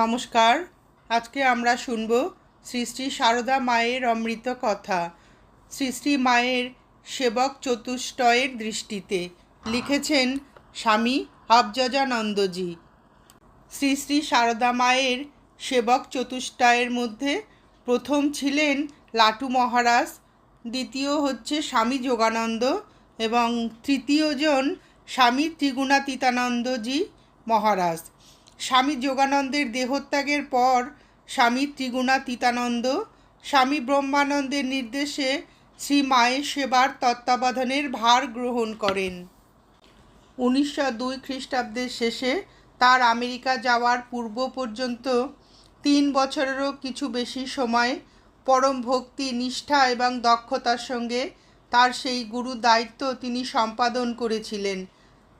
নমস্কার। আজকে আমরা শুনব শ্রী শ্রী সারদা মায়ের অমৃত কথা। শ্রী শ্রী মায়ের সেবক চতুষ্টয়ের দৃষ্টিতে লিখেছেন স্বামী আবজাজানন্দজি শ্রী শ্রী সারদা মায়ের সেবক চতুষ্টয়ের মধ্যে প্রথম ছিলেন লাটু মহারাজ, দ্বিতীয় হচ্ছে স্বামী যোগানন্দ এবং তৃতীয়জন স্বামী ত্রিগুণাতীতানন্দজি মহারাজ। স্বামী যোগানন্দের দেহত্যাগের পর স্বামী ত্রিগুণাতীতানন্দ স্বামী ব্রহ্মানন্দের নির্দেশে শ্রী মায়ের সেবার তত্ত্বাবধানের ভার গ্রহণ করেন। উনিশশো দুই খ্রিস্টাব্দের শেষে তার আমেরিকা যাওয়ার পূর্ব পর্যন্ত তিন বছরেরও কিছু বেশি সময় পরম ভক্তি, নিষ্ঠা এবং দক্ষতার সঙ্গে তার সেই গুরু দায়িত্ব তিনি সম্পাদন করেছিলেন।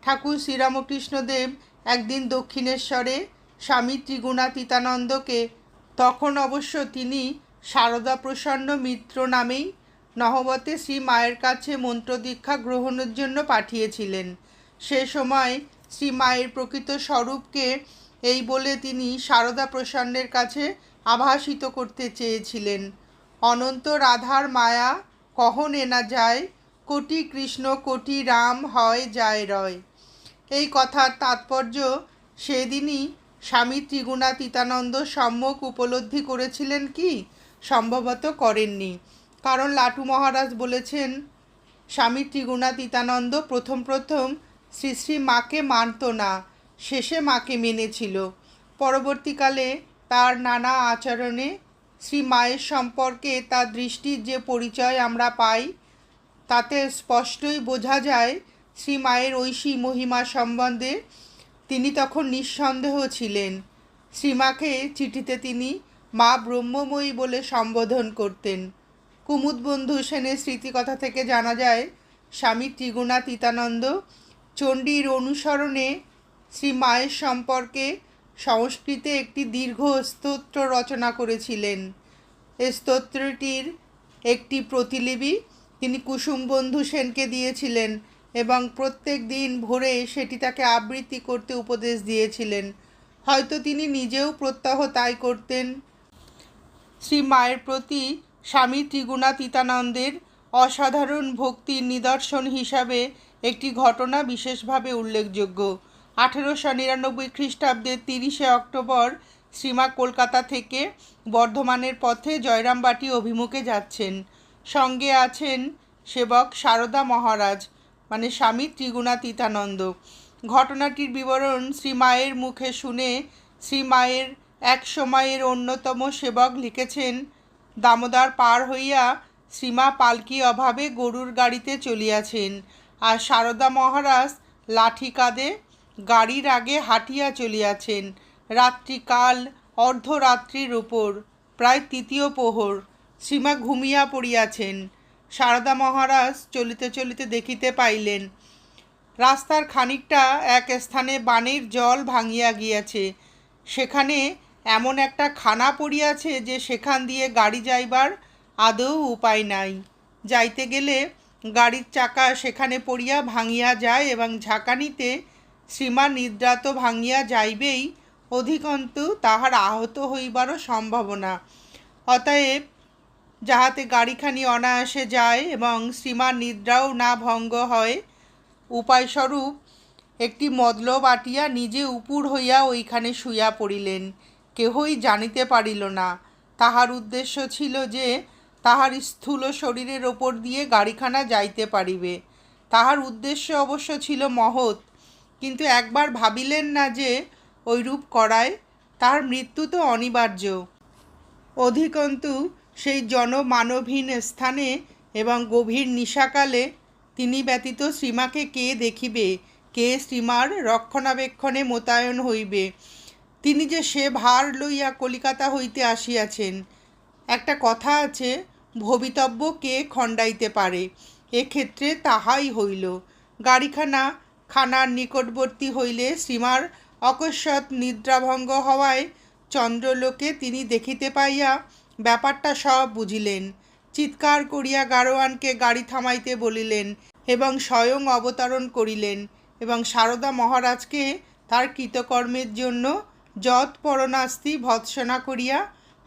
ঠাকুর শ্রীরামকৃষ্ণদেব একদিন দক্ষিণেশ্বরে স্বামী ত্রিগুণাতীতানন্দকে, তখন অবশ্য তিনি সারদা প্রসন্ন মিত্র নামেই নহবতে শ্রী মায়ের কাছে মন্ত্রদীক্ষা গ্রহণের জন্য পাঠিয়েছিলেন। সে সময় শ্রী মায়ের প্রকৃত স্বরূপকে এই বলে তিনি সারদা প্রসন্নের কাছে আভাসিত করতে চেয়েছিলেন। অনন্ত রাধার মায়া কখন এনা যায়, কোটি কৃষ্ণ, কোটি রাম হয় যায় রয়। এই কথার তাৎপর্য সেদিনই স্বামী ত্রিগুণাতীতানন্দ সম্যক উপলব্ধি করেছিলেন কি? সম্ভবত করেননি। কারণ লাটু মহারাজ বলেছেন, স্বামী ত্রিগুণাতীতানন্দ প্রথম প্রথম শ্রী শ্রী মাকে মানত না, শেষে মাকে মেনেছিল। পরবর্তীকালে তার নানা আচরণে শ্রী মায়ের সম্পর্কে তার দৃষ্টির যে পরিচয় আমরা পাই, তাতে স্পষ্টই বোঝা যায় শ্রী মায়ের ঐশী মহিমা সম্বন্ধে তিনি তখন নিঃসন্দেহ ছিলেন। শ্রীমাকে চিঠিতে তিনি মা ব্রহ্মময়ী বলে সম্বোধন করতেন। কুমুদ বন্ধু সেনের স্মৃতিকথা থেকে জানা যায়, স্বামী ত্রিগুণাতীতানন্দ চণ্ডীর অনুসরণে শ্রী মায়ের সম্পর্কে সংস্কৃতে একটি দীর্ঘ স্তোত্র রচনা করেছিলেন। এ স্তোত্রটির একটি প্রতিলিপি তিনি কুসুমবন্ধু সেনকে দিয়েছিলেন। এবং প্রত্যেক দিন ভোরে সেটি তাকে আবৃত্তি করতে উপদেশ দিয়েছিলেন। হয়তো তিনি নিজেও প্রত্যহ তাই করতেন। শ্রী মায়ের প্রতি স্বামী ত্রিগুণাতীতানন্দের অসাধারণ ভক্তির নিদর্শন হিসাবে একটি ঘটনা বিশেষভাবে উল্লেখযোগ্য। আঠেরোশো নিরানব্বই খ্রিস্টাব্দের তিরিশে অক্টোবর শ্রীমা কলকাতা থেকে বর্ধমানের পথে জয়রামবাটি অভিমুখে যাচ্ছেন। সঙ্গে আছেন সেবক সারদা মহারাজ। মানে স্বামী ত্রিগুণাতীতানন্দ ঘটনাটির বিবরণ শ্রীমায়ের মুখে শুনে শ্রীমায়ের এক সময়ের অন্যতম সেবক লিখেছেন, দামোদর পার হইয়া শ্রীমা পালকি অভাবে গরুর গাড়িতে চলিয়াছেন আর সারদা মহারাজ লাঠি কাঁধে গাড়ির আগে হাঁটিয়া চলিয়াছেন। রাত্রিকাল অর্ধরাত্রির উপর, প্রায় তৃতীয় প্রহর, শ্রীমা ঘুমিয়া পড়িয়াছেন। সারদা মহারাজ চলিতে চলিতে দেখিতে পাইলেন। রাস্তার খানিকটা এক স্থানে বানের জল ভাঙিয়া গিয়াছে। সেখানে এমন একটা খানা পড়িয়াছে যে সেখান দিয়ে গাড়ি যাইবার আদৌ উপায় নাই। যাইতে গেলে গাড়ির চাকা সেখানে পড়িয়া ভাঙিয়া যায় এবং ঝাঁকানিতে শ্রীমা নিদ্রা তো ভাঙিয়া যাইবেই, অধিকন্তু তাহার আহত হইবারও সম্ভাবনা। অতএব যাহাতে গাড়িখানি অনায়াসে যায় এবং শ্রীমার নিদ্রাও না ভঙ্গ হয়। উপায়স্বরূপ, একটি মদলব আটিয়া নিজে উপুর হইয়া ওইখানে শুইয়া পড়িলেন। কেহই জানিতে পারিল না। তাহার উদ্দেশ্য ছিল যে, তাহার স্থূল শরীরের ওপর দিয়ে গাড়িখানা যাইতে পারিবে। তাহার উদ্দেশ্য অবশ্য ছিল মহৎ, কিন্তু একবার ভাবিলেন না যে ওইরূপ করায় তাহার মৃত্যু তো অনিবার্য। অধিকন্তু সেই জনমানবহীন স্থানে এবং গভীর নিশাকালে তিনি ব্যতীত শ্রীমাকে কে দেখিবে? কে শ্রীমার রক্ষণাবেক্ষণে মোতায়ন হইবে? তিনি যে সে ভার লইয়া কলিকাতা হইতে আসিয়াছেন। একটা কথা আছে, ভবিতব্য কে খণ্ডাইতে পারে? এক্ষেত্রে তাহাই হইল। গাড়িখানা খানার নিকটবর্তী হইলে শ্রীমার অকস্মাৎ নিদ্রাভঙ্গ হওয়ায় চন্দ্রলোকে তিনি দেখিতে পাইয়া ব্যাপারটা সব বুঝিলেন। চিৎকার করিয়া গাড়োয়ানকে গাড়ি থামাইতে বলিলেন এবং স্বয়ং অবতরণ করিলেন এবং সারদা মহারাজকে তার কৃতকর্মের জন্য যৎ পরনাস্তি ভৎসনা করিয়া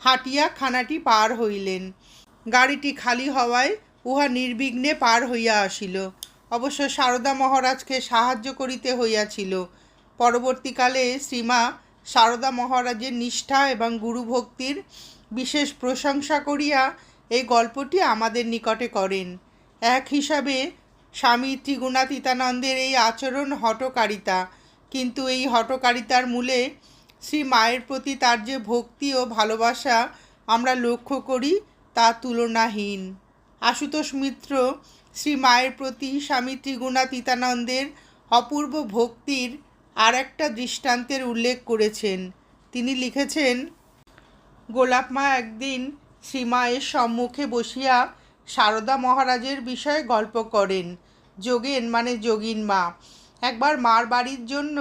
হাঁটিয়া খানাটি পার হইলেন। গাড়িটি খালি হওয়ায় উহা নির্বিঘ্নে পার হইয়া আসিল। অবশ্য সারদা মহারাজকে সাহায্য করিতে হইয়াছিল। পরবর্তীকালে শ্রীমা সারদা মহারাজের নিষ্ঠা এবং গুরুভক্তির বিশেষ প্রশংসা করিয়া এই গল্পটি আমাদের নিকটে করেন। এক হিসাবে, স্বামী ত্রিগুণাতীতানন্দের এই আচরণ হটকারিতা কিন্তু এই হটকারিতার মূলে শ্রী মায়ের প্রতি তার যে ভক্তি ও ভালোবাসা আমরা লক্ষ্য করি, তা তুলনাহীন। আশুতোষ মিত্র শ্রী মায়ের প্রতি স্বামী ত্রিগুণাতীতানন্দের অপূর্ব ভক্তির আর একটা দৃষ্টান্তের উল্লেখ করেছেন। তিনি লিখেছেন গোলাপ মা একদিন শ্রীমায়ের সম্মুখে বসিয়া সারদা মহারাজের বিষয়ে গল্প করেন। যোগেন মানে যোগিন মা। একবার মার বাড়ির জন্য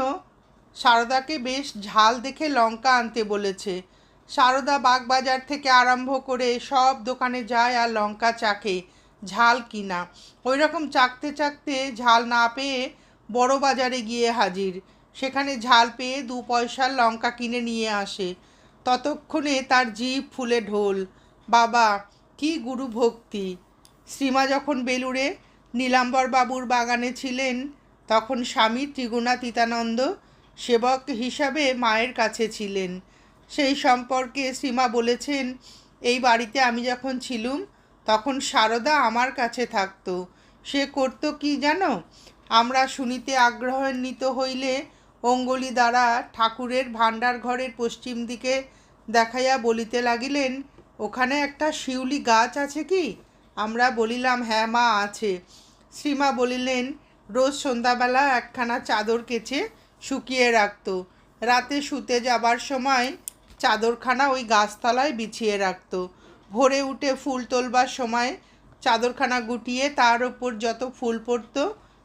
সারদাকে বেশ ঝাল দেখে লঙ্কা আনতে বলেছে। সারদা বাগবাজার থেকে আরম্ভ করে সব দোকানে যায় আর লঙ্কা চাকে ঝাল কিনা। ওই রকম চাকতে চাকতে ঝাল না পেয়ে বড় বাজারে গিয়ে হাজির। সেখানে ঝাল পেয়ে দু পয়সার লঙ্কা কিনে নিয়ে আসে। ততক্ষণে তার জীব ফুলে ঢোল, বাবা, কি গুরু ভক্তি। শ্রীমা যখন বেলুড়ে নীলাম্বর বাবুর বাগানে ছিলেন, তখন স্বামী ত্রিগুণাতীতানন্দ সেবক হিসাবে মায়ের কাছে ছিলেন। সেই সম্পর্কে শ্রীমা বলেছেন, এই বাড়িতে আমি যখন ছিলুম, তখন সারদা আমার কাছে থাকতো। সে করতো কি জানো? আমরা শুনিতে আগ্রহান্বিত হইলে অঙ্গলি দ্বারা ঠাকুরের ভাণ্ডার ঘরের পশ্চিম দিকে দেখাইয়া বলিতে লাগিলেন, ওখানে একটা শিউলি গাছ আছে কি? আমরা বলিলাম হ্যাঁ মা, আছে। শ্রীমা বলিলেন, রোজ সন্ধ্যাবেলা একখানা চাদর কেচে শুকিয়ে রাখত। রাতে শুতে যাবার সময় চাদরখানা ওই গাছতলায় বিছিয়ে রাখত। ভোরে উঠে ফুল তোলবার সময় চাদরখানা গুটিয়ে তার ওপর যত ফুল পড়ত,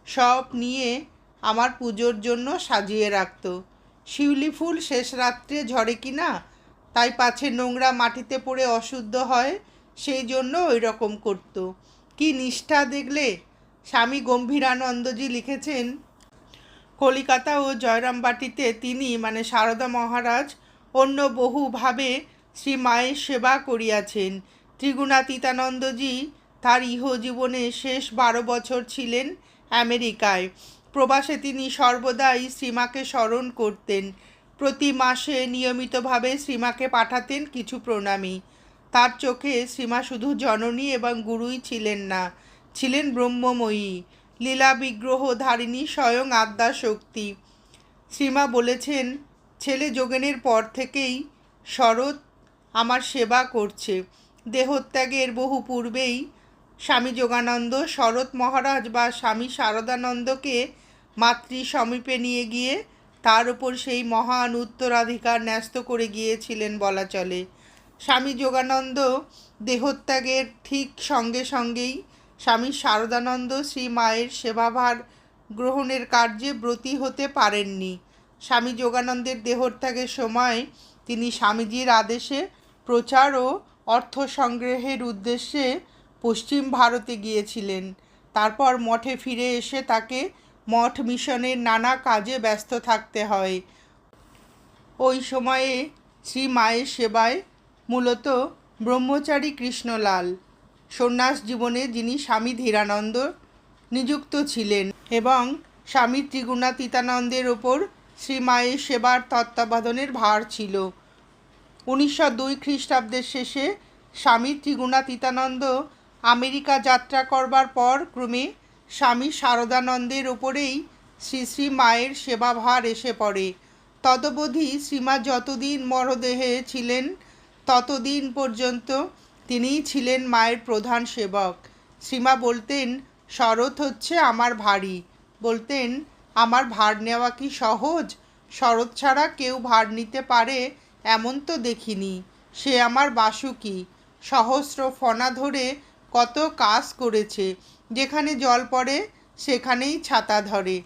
সব নিয়ে আমার পুজোর জন্য সাজিয়ে রাখত। শিউলি ফুল শেষ রাত্রে ঝরে কি না? তাই পাছে নোংরা মাটিতে পড়ে অশুদ্ধ হয়, সেই জন্য ওই রকম করতো। কি নিষ্ঠা দেখলে? স্বামী গম্ভীরানন্দজি লিখেছেন, কলিকাতা ও জয়রামবাটিতে তিনি মানে সারদা মহারাজ অন্য বহুভাবে শ্রী মায়ের সেবা করিয়াছেন। ত্রিগুণাতীতানন্দজি তার ইহজীবনে শেষ বারো বছর ছিলেন আমেরিকায়। প্রবাসে তিনি সর্বদাই শ্রীমাকে স্মরণ করতেন। প্রতি মাসে নিয়মিতভাবে শ্রীমাকে পাঠাতেন কিছু প্রণামী। তার চোখে শ্রীমা শুধু জননী এবং গুরুই ছিলেন না, ছিলেন ব্রহ্মময়ী লীলা বিগ্রহ ধারিণী স্বয়ং আদ্যা শক্তি শ্রীমা বলেছেন, ছেলে যোগেনের পর থেকেই শরৎ আমার সেবা করছে। দেহত্যাগের বহু পূর্বেই স্বামী যোগানন্দ, শরৎ মহারাজ বা স্বামী শারদানন্দকে মাতৃ সমীপে নিয়ে গিয়ে তার উপর সেই মহান উত্তরাধিকার ন্যস্ত করে গিয়েছিলেন বলা চলে। স্বামী যোগানন্দ দেহত্যাগের ঠিক সঙ্গে সঙ্গেই স্বামী শারদানন্দ শ্রী মায়ের সেবাভার গ্রহণের কার্যে ব্রতী হতে পারেননি। স্বামী যোগানন্দের দেহত্যাগের সময় তিনি স্বামীজির আদেশে প্রচার ও অর্থ সংগ্রহের উদ্দেশ্যে পশ্চিম ভারতে গিয়েছিলেন। তারপর মঠে ফিরে এসে তাকে মঠ মিশনের নানা কাজে ব্যস্ত থাকতে হয়। ওই সময়ে শ্রী মায়ের সেবায় মূলত ব্রহ্মচারী কৃষ্ণলাল, সন্ন্যাস জীবনে যিনি স্বামী ধীরানন্দ নিযুক্ত ছিলেন এবং স্বামী ত্রিগুণাতীতানন্দের ওপর শ্রী মায়ের সেবার তত্ত্বাবধানের ভার ছিল। উনিশশো দুই খ্রিস্টাব্দের শেষে স্বামী ত্রিগুণাতীতানন্দ আমেরিকা যাত্রা করবার পর ক্রমে স্বামী শারদানন্দের ওপরেই শ্রী শ্রী মায়ের সেবাভার এসে পড়ে। তদবধি শ্রীমা যতদিন মরদেহে ছিলেন, ততদিন পর্যন্ত তিনিই ছিলেন মায়ের প্রধান সেবক। শ্রীমা বলতেন, শরৎ হচ্ছে আমার ভারী। বলতেন, আমার ভার নেওয়া কি সহজ? শরৎ ছাড়া কেউ ভার নিতে পারে এমন তো দেখিনি। সে আমার বাসুকি। সহস্র ফনা ধরে কত কাজ করেছে। যেখানে জল পড়ে, সেখানেই ছাতা ধরে।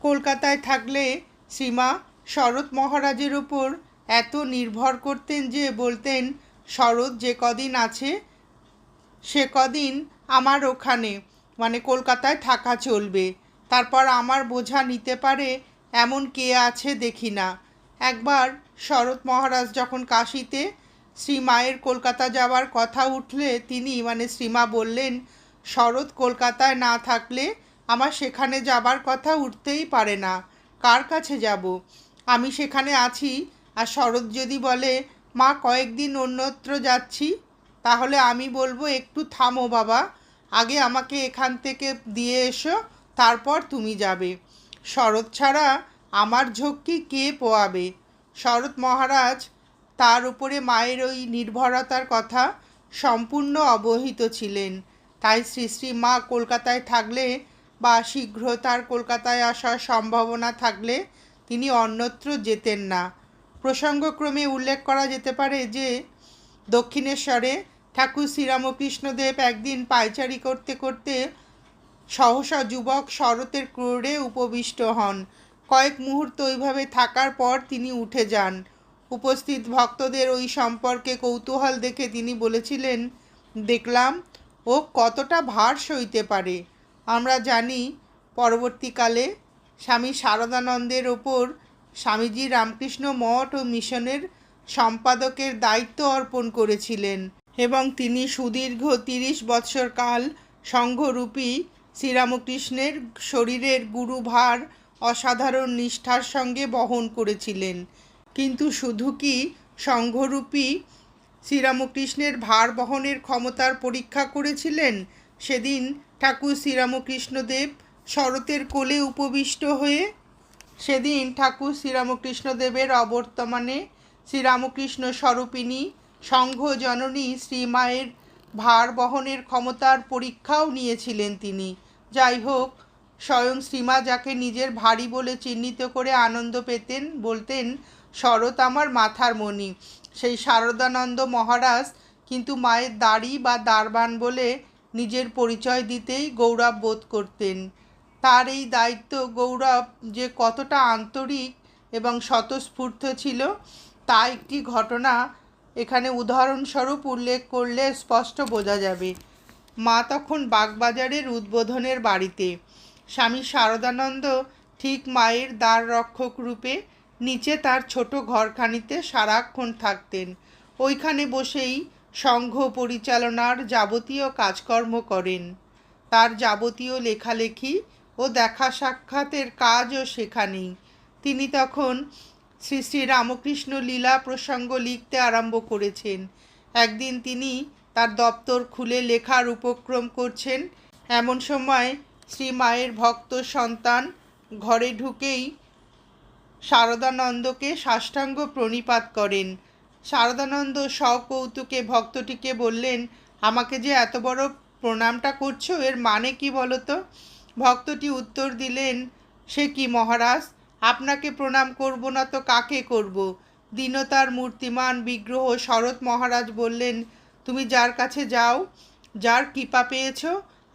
কলকাতায় থাকলে সীমা শরৎ মহারাজের ওপর এত নির্ভর করতেন যে বলতেন, শরৎ যে কদিন আছে, সে কদিন আমার ওখানে। মানে কলকাতায় থাকা চলবে। তারপর আমার বোঝা নিতে পারে এমন কে আছে দেখি না। একবার শরৎ মহারাজ যখন কাশিতে শ্রী মায়ের কলকাতা যাওয়ার কথা উঠলে তিনি মানে শ্রীমা বললেন শরৎ কলকাতায় না থাকলে আমার সেখানে যাবার কথা উঠতেই পারে না। কার কাছে যাব? আমি সেখানে আছি, আর শরৎ যদি বলে, মা, কয়েকদিন অন্যত্র যাচ্ছি, তাহলে আমি বলব একটু থামো বাবা, আগে আমাকে এখান থেকে দিয়ে এসো, তারপর তুমি যাবে। শরৎ ছাড়া আমার ঝক্কি কে পোয়াবে? শরৎ মহারাজ তার উপরে মায়ের ওই নির্ভরতার কথা সম্পূর্ণ অবহিত ছিলেন। তাই শ্রী শ্রী মা কলকাতায় থাকলে বা শীঘ্র তার কলকাতায় আসার সম্ভাবনা থাকলে তিনি অন্যত্র যেতেন না। প্রসঙ্গক্রমে উল্লেখ করা যেতে পারে যে, দক্ষিণেশ্বরে ঠাকুর শ্রীরামকৃষ্ণদেব একদিন পায়চারি করতে করতে সহসা যুবক শরতের ক্রোড়ে উপবিষ্ট হন। কয়েক মুহূর্ত ওইভাবে থাকার পর তিনি উঠে যান। উপস্থিত ভক্তদের ওই সম্পর্কে কৌতূহল দেখে তিনি বলেছিলেন, দেখলাম ও কতটা ভার সইতে পারে। আমরা জানি, পরবর্তীকালে স্বামী শারদানন্দের ওপর স্বামীজি রামকৃষ্ণ মঠ ও মিশনের সম্পাদকের দায়িত্ব অর্পণ করেছিলেন এবং তিনি সুদীর্ঘ তিরিশ বৎসর কাল সংঘরূপী শ্রীরামকৃষ্ণের শরীরের গুরুভার অসাধারণ নিষ্ঠার সঙ্গে বহন করেছিলেন। কিন্তু শুধু কি সংঘরূপী শ্রীরামকৃষ্ণের ভার বহনের ক্ষমতার পরীক্ষা করেছিলেন সেদিন ঠাকুর শ্রীরামকৃষ্ণদেব শরতের কোলে উপবিষ্ট হয়ে। সেদিন ঠাকুর শ্রীরামকৃষ্ণদেবের অবর্তমানে শ্রীরামকৃষ্ণ স্বরূপিণী সংঘ জননী শ্রীমায়ের ভার বহনের ক্ষমতার পরীক্ষাও নিয়েছিলেন তিনি। যাই হোক, স্বয়ং শ্রীমা যাকে নিজের ভারী বলে চিহ্নিত করে আনন্দ পেতেন বলতেন, শরৎ আমার মাথার মণি। সেই শারদানন্দ মহারাজ কিন্তু মায়ের দাড়ি বা দারবান বলে নিজের পরিচয় দিতেই গৌরব বোধ করতেন। তার এই দায়িত্ব গৌরব যে কতটা আন্তরিক এবং স্বতঃস্ফূর্ত ছিল, তা একটি ঘটনা এখানে উদাহরণস্বরূপ উল্লেখ করলে স্পষ্ট বোঝা যাবে। মা তখন বাগবাজারের উদ্বোধনের বাড়িতে। স্বামী শারদানন্দ ঠিক মায়ের দ্বার রক্ষক রূপে নিচে তার ছোট ঘরখানিতে সারাক্ষণ থাকতেন। ওইখানে বসেই সংঘ পরিচালনার যাবতীয় কাজকর্ম করেন। তার যাবতীয় লেখালেখি ও দেখা সাক্ষাতের কাজও সেখানেই। তিনি তখন শ্রী শ্রী রামকৃষ্ণ লীলা প্রসঙ্গ লিখতে আরম্ভ করেছেন। একদিন তিনি তার দপ্তর খুলে লেখার উপক্রম করছেন। এমন সময় শ্রী মায়ের ভক্ত সন্তান ঘরে ঢুকেই শারদানন্দকে সাষ্টাঙ্গ প্রণিপাত করেন। শারদানন্দ সকৌতুকে ভক্তটিকে বললেন, আমাকে যে এত বড় প্রণামটা করছ, এর মানে কি বলো তো ভক্তটি উত্তর দিলেন, সে কি মহারাজ? আপনাকে প্রণাম করব না তো কাকে করব? দীনতার মূর্তিমান বিগ্রহ শরৎ মহারাজ বললেন, তুমি যার কাছে যাও, যার কৃপা পেয়েছ,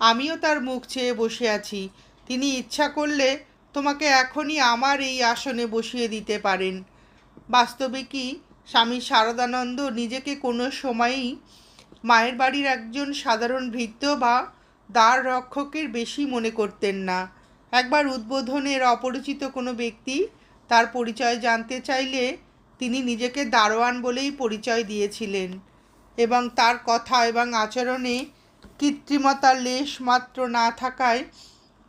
আমিও তার মুখ চেয়ে বসে আছি। তিনি ইচ্ছা করলে তোমাকে এখনই আমার এই আসনে বসিয়ে দিতে পারেন। বাস্তবে কি স্বামী শারদানন্দ নিজেকে কোনো সময়ই মায়ের বাড়ির একজন সাধারণ ভৃত্য বা দ্বার রক্ষকের বেশি মনে করতেন না। একবার উদ্বোধনের অপরিচিত কোনো ব্যক্তি তার পরিচয় জানতে চাইলে তিনি নিজেকে দারোয়ান বলেই পরিচয় দিয়েছিলেন এবং তার কথা এবং আচরণে কৃত্রিমতার লেশ মাত্র না থাকায়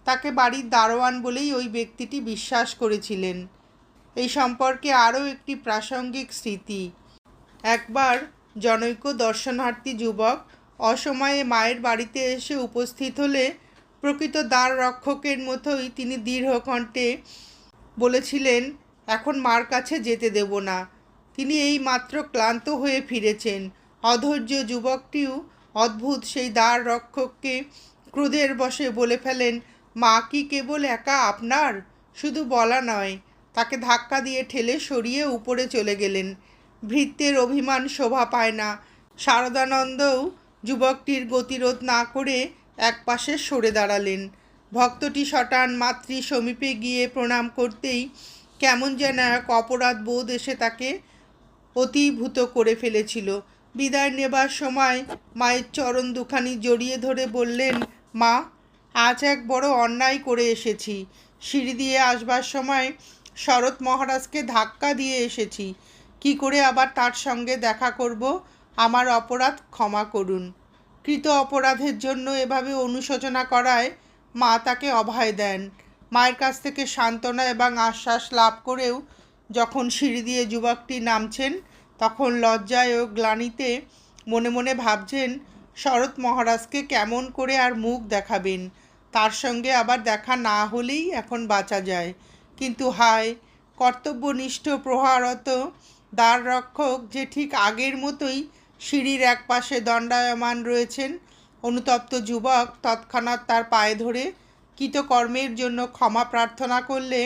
তাকে বাড়ির দারোয়ান বলেই ওই ব্যক্তিটি বিশ্বাস করেছিলেন। এই সম্পর্কে আরও একটি প্রাসঙ্গিক স্মৃতি। একবার জনৈক দর্শনার্থী যুবক অসময়ে মায়ের বাড়িতে এসে উপস্থিত হলে প্রকৃত দ্বার রক্ষকের মতোই তিনি দৃঢ় কণ্ঠে বলেছিলেন, এখন মার কাছে যেতে দেব না। তিনি এই মাত্র ক্লান্ত হয়ে ফিরেছেন। অধৈর্য যুবকটিও অদ্ভুত সেই দ্বার রক্ষককে ক্রোধের বশে বলে ফেলেন মা কি কেবল একা আপনার? শুধু বলা নয়, তাকে ধাক্কা দিয়ে ঠেলে সরিয়ে উপরে চলে গেলেন। ভৃত্যের অভিমান শোভা পায় না। শারদানন্দও যুবকটির গতিরোধ না করে একপাশে সরে দাঁড়ালেন। ভক্তটি শটান মাতৃ সমীপে গিয়ে প্রণাম করতেই কেমন যেন এক অপরাধ বোধ এসে তাকে অতিভূত করে ফেলেছিল। বিদায় নেবার সময় মায়ের চরণ দুখানি জড়িয়ে ধরে বললেন, মা আজ এক বড় অন্যায় করে এসেছি। সিঁড়ি দিয়ে আসবার সময় শরৎ মহারাজকে ধাক্কা দিয়ে এসেছি। কি করে আবার তার সঙ্গে দেখা করব? আমার অপরাধ ক্ষমা করুন। কৃত অপরাধের জন্য এভাবে অনুশোচনা করায় মা তাকে অভয় দেন। মায়ের কাছ থেকে সান্ত্বনা এবং আশ্বাস লাভ করেও যখন সিঁড়ি দিয়ে যুবকটি নামছেন, তখন লজ্জায় ও গ্লানিতে মনে মনে ভাবছেন শরৎ মহারাজকে কেমন করে আর মুখ দেখাবেন? তার সঙ্গে আবার দেখা না হলেই এখন বাঁচা যায়। কিন্তু হায়, কর্তব্যনিষ্ঠ প্রহারত দ্বার রক্ষক যে ঠিক আগের মতোই সিঁড়ির এক পাশে দণ্ডায়মান রয়েছেন, অনুতপ্ত যুবক তৎক্ষণাৎ তার পায়ে ধরে কৃতকর্মের জন্য ক্ষমা প্রার্থনা করলে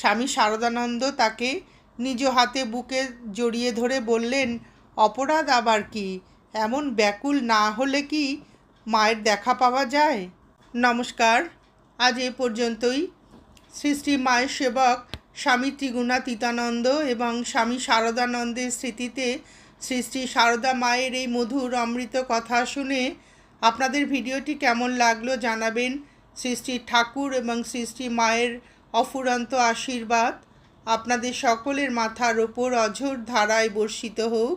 স্বামী শারদানন্দ তাকে নিজ হাতে বুকে জড়িয়ে ধরে বললেন, অপরাধ আবার কি? এমন ব্যাকুল না হলে কি মায়ের দেখা পাওয়া যায়? নমস্কার। আজ এ পর্যন্তই। শ্রী শ্রী মায়ের সেবক স্বামী ত্রিগুণাতীতানন্দ এবং স্বামী শারদানন্দের স্মৃতিতে শ্রী শ্রী শারদা মায়ের এই মধুর অমৃত কথা শুনে আপনাদের ভিডিওটি কেমন লাগল জানাবেন। শ্রী শ্রী ঠাকুর এবং শ্রী শ্রী মায়ের অফুরন্ত আশীর্বাদ আপনাদের সকলের মাথার ওপর অঝোর ধারায় বর্ষিত হোক।